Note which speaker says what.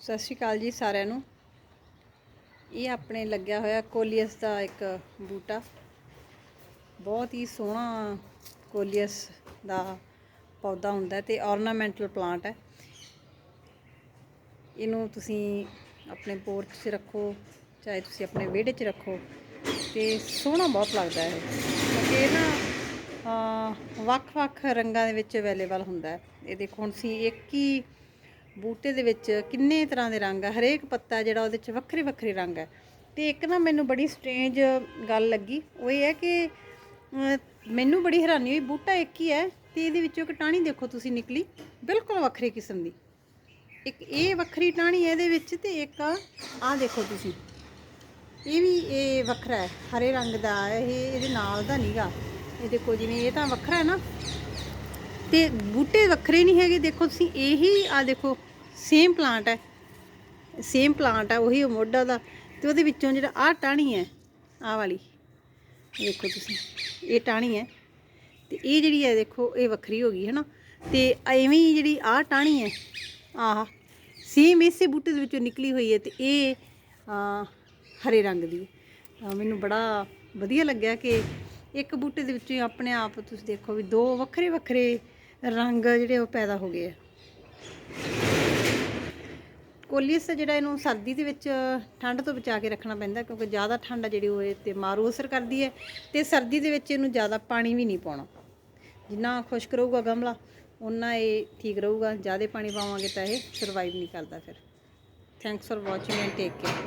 Speaker 1: ਸਤਿ ਸ਼੍ਰੀ ਅਕਾਲ ਜੀ ਸਾਰਿਆਂ ਨੂੰ। ਇਹ ਆਪਣੇ ਲੱਗਿਆ ਹੋਇਆ ਕੋਲੀਅਸ ਦਾ ਇੱਕ ਬੂਟਾ। ਬਹੁਤ ਹੀ ਸੋਹਣਾ ਕੋਲੀਅਸ ਦਾ ਪੌਦਾ ਹੁੰਦਾ ਹੈ ਤੇ ornamental ਪਲਾਂਟ ਹੈ। ਇਹਨੂੰ ਤੁਸੀਂ ਆਪਣੇ ਪੋਰਚ 'ਚ ਰੱਖੋ, ਚਾਹੇ ਤੁਸੀਂ ਆਪਣੇ ਵਿਹੜੇ 'ਚ ਰੱਖੋ ਤੇ ਸੋਹਣਾ ਬਹੁਤ ਲੱਗਦਾ ਹੈ। ਕਿਉਂਕਿ ਇਹ ਨਾ ਵੱਖ-ਵੱਖ ਰੰਗਾਂ ਦੇ ਵਿੱਚ ਅਵੇਲੇਬਲ ਹੁੰਦਾ ਹੈ। ਇਹ ਦੇਖੋ, ਹੁਣ ਤੁਸੀਂ ਇੱਕ ਹੀ ਬੂਟੇ ਦੇ ਵਿੱਚ ਕਿੰਨੇ ਤਰ੍ਹਾਂ ਦੇ ਰੰਗ ਆ, ਹਰੇਕ ਪੱਤਾ ਜਿਹੜਾ ਉਹਦੇ 'ਚ ਵੱਖਰੇ ਵੱਖਰੇ ਰੰਗ ਹੈ ਤੇ ਇੱਕ ਨਾ ਮੈਨੂੰ ਬੜੀ ਸਟ੍ਰੇਂਜ ਗੱਲ ਲੱਗੀ, ਉਹ ਇਹ ਹੈ ਕਿ ਮੈਨੂੰ ਬੜੀ ਹੈਰਾਨੀ ਹੋਈ, ਬੂਟਾ ਇੱਕ ਹੀ ਹੈ ਤੇ ਇਹਦੇ ਵਿੱਚੋਂ ਇੱਕ ਟਾਹਣੀ ਦੇਖੋ ਤੁਸੀਂ ਨਿਕਲੀ, ਬਿਲਕੁਲ ਵੱਖਰੇ ਕਿਸਮ ਦੀ। ਇੱਕ ਇਹ ਵੱਖਰੀ ਟਾਹਣੀ ਹੈ ਇਹਦੇ ਵਿੱਚ ਤੇ ਇੱਕ ਆਹ ਦੇਖੋ ਤੁਸੀਂ, ਇਹ ਵੀ ਇਹ ਵੱਖਰਾ ਹੈ, ਹਰੇ ਰੰਗ ਦਾ, ਇਹ ਇਹਦੇ ਨਾਲ ਦਾ ਨਹੀਂਗਾ ਇਹ ਦੇਖੋ ਜਿਵੇਂ ਇਹ ਤਾਂ ਵੱਖਰਾ ਹੈ ਨਾ ਤੇ ਬੂਟੇ ਵੱਖਰੇ ਨਹੀਂ ਹੈਗੇ। ਦੇਖੋ ਤੁਸੀਂ, ਇਹੀ ਆ ਦੇਖੋ ਸੇਮ ਪਲਾਂਟ ਹੈ। ਸੇਮ ਪਲਾਂਟ ਹੈ, ਉਹੀ ਮੋਢਾ ਦਾ। ਤੇ ਉਹਦੇ ਵਿੱਚੋਂ ਜਿਹੜਾ ਆਹ ਟਾਹਣੀ ਹੈ, ਆਹ ਵਾਲੀ, ਦੇਖੋ ਤੁਸੀਂ, ਇਹ ਟਾਹਣੀ ਹੈ। ਤੇ ਇਹ ਜਿਹੜੀ ਹੈ ਦੇਖੋ, ਇਹ ਵੱਖਰੀ ਹੋ ਗਈ ਹੈ ਨਾ ਤੇ ਐਵੇਂ ਹੀ ਜਿਹੜੀ ਆਹ ਟਾਹਣੀ ਹੈ, ਆਹ ਸੇਮ ਇਸੇ ਬੂਟੇ ਦੇ ਵਿੱਚੋਂ ਨਿਕਲੀ ਹੋਈ ਹੈ ਤੇ ਇਹ ਹਰੇ ਰੰਗ ਦੀ ਮੈਨੂੰ ਬੜਾ ਵਧੀਆ ਲੱਗਿਆ ਕਿ ਇੱਕ ਬੂਟੇ ਦੇ ਵਿੱਚੋਂ ਹੀ ਆਪਣੇ ਆਪ ਤੁਸੀਂ ਦੇਖੋ ਵੀ ਦੋ ਵੱਖਰੇ ਵੱਖਰੇ ਰੰਗ ਜਿਹੜੇ ਉਹ ਪੈਦਾ ਹੋ ਗਏ ਆ। ਕੋਲੀਅਸ ਜਿਹੜਾ ਇਹਨੂੰ ਸਰਦੀ ਦੇ ਵਿੱਚ ਠੰਡ ਤੋਂ ਬਚਾ ਕੇ ਰੱਖਣਾ ਪੈਂਦਾ ਕਿਉਂਕਿ ਜ਼ਿਆਦਾ ਠੰਡ ਆ ਜਿਹੜੀ ਉਹ ਇਹ ਤੇ ਮਾਰੂ ਅਸਰ ਕਰਦੀ ਹੈ ਤੇ ਸਰਦੀ ਦੇ ਵਿੱਚ ਇਹਨੂੰ ਜ਼ਿਆਦਾ ਪਾਣੀ ਵੀ ਨਹੀਂ ਪਾਉਣਾ। ਜਿੰਨਾ ਖੁਸ਼ਕ ਰਹੂਗਾ ਗਮਲਾ ਉਨਾ ਇਹ ਠੀਕ ਰਹੂਗਾ। ਜ਼ਿਆਦਾ ਪਾਣੀ ਪਾਵਾਂਗੇ ਤਾਂ ਇਹ ਸਰਵਾਈਵ ਨਹੀਂ ਕਰਦਾ ਫਿਰ। Thanks for watching and take care